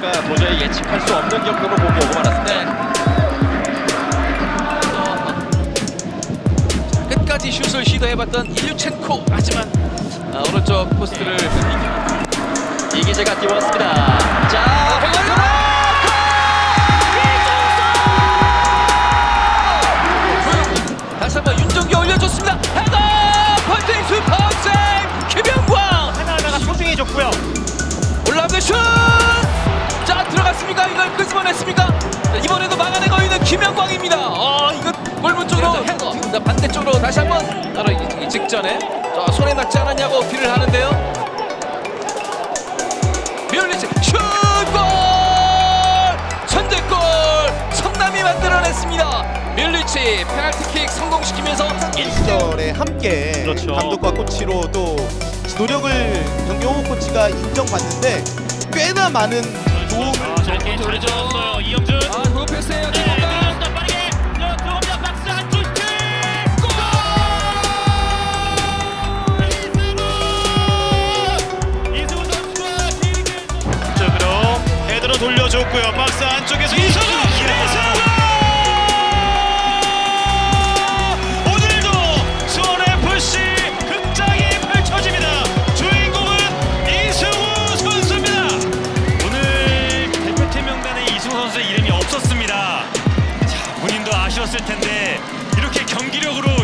선수가 도저히 예측할 수 없는 경로로 공이 오고 말았습니다. 끝까지 슛을 시도해봤던 일류첸코 하지만 아, 오른쪽 포스트를 이기재가 띄웠습니다. 자, 백만점! 다시 한번 윤종기 올려줬습니다. 헤더 펀팅 슈퍼 세임 김영광 하나하나가 소중해졌고요. 자, 이번에도 막아내고 있는 김영광입니다. 어 이거 골문 쪽으로 헤더. 자, 반대쪽으로 다시 한번 바로 이, 이 직전에 자, 손에 닿지 않았냐고 어필을 하는데요. 뮤리치 슛골! 선제골! 성남이 만들어냈습니다. 뮬리치 페널티킥 성공시키면서 시절에 함께 그렇죠. 감독과 코치로 또 노력을 정경호 코치가 인정받는데 꽤나 많은 도움을 아, 짧게 잘해줬 돌려줬고요. 박스 안쪽에서 이선우! 이선우! 오늘도 수원 FC 극장이 펼쳐집니다. 주인공은 이승우 선수입니다. 오늘 대표팀 명단에 이승우 선수의 이름이 없었습니다. 자, 본인도 아쉬웠을 텐데 이렇게 경기력으로